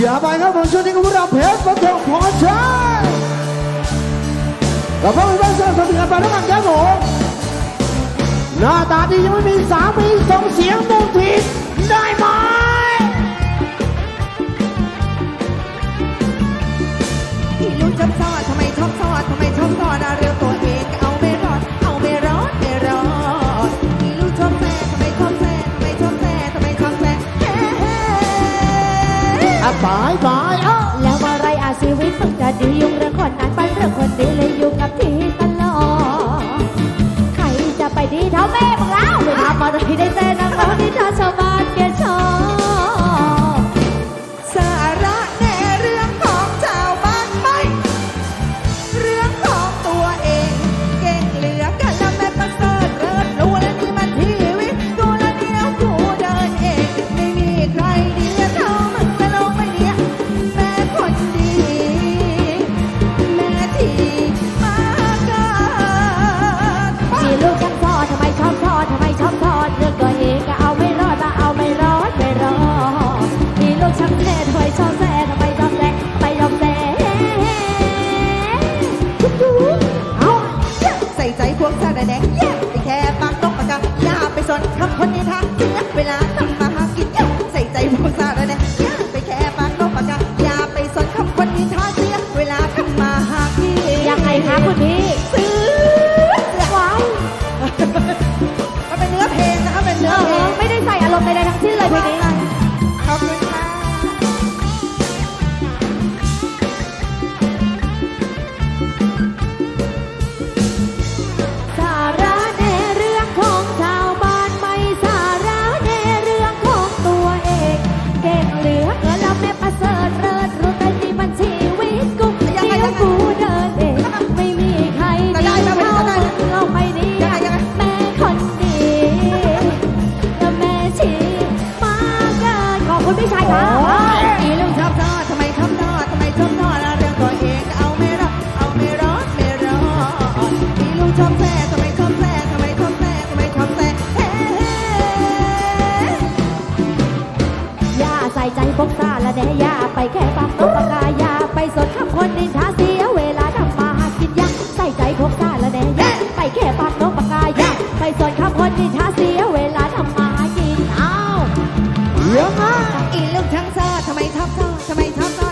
อย่าไปครับผมช่วงนี้กับพวกเราเพชรประทงพรชัยกับพวกเราเป็นสื้อสมิงกันไปด้วยกันครับผมหน้าตาดียังไม่มีสามีส่งเสียงมุงทีได้ไหม อะบายบายอ้าแล้วอะไรอาชีวิตมึงจะดียุ่งเรื่องคนนั้นไปเรื่องคนนี้เลยอยู่กับที่ตลอดใครจะไปดีเท่าแม่มึงแล้วไม่ทำอะไรได้แต่นั่งรอที่เธอชาวบ้ เสียเวลาทำมาหากินแย่ใส่ใจพวกชาแดงแย่ไปแค่ปากนกปากกาอย่าไปสนคำคนนินทาเสียเวลาทำมาหากินยังไงคะคุณพี่ซื้อเสื้อว้าวมันเป็นเนื้อเพลงนะคะเป็นเอเนื้อเพลองไม่ได้ใส่อารมณ์ใดๆทั้งสิ้นเลยเพลงนี้ขอบคุณ คุณพี่ชายค่ะอีลูกชอบทอดทำไมชอบทอดทำไมชอบทอดเรื่องตัวเองก็เอาไม่รอดเอาไม่รอดไม่รอดอีลูกชอบแซ่ทำไมชอบแซ่ทำไมชอบแซ่ทำไมชอบแซ่เฮ้เฮ้อย่าใส่ใจพวกซาและแน่อย่าไปแค่ฟังนกปากกาอย่าไปสนคำคนนิ อีลูกช่างซอทำไมชอบซอทำไมชอบซอ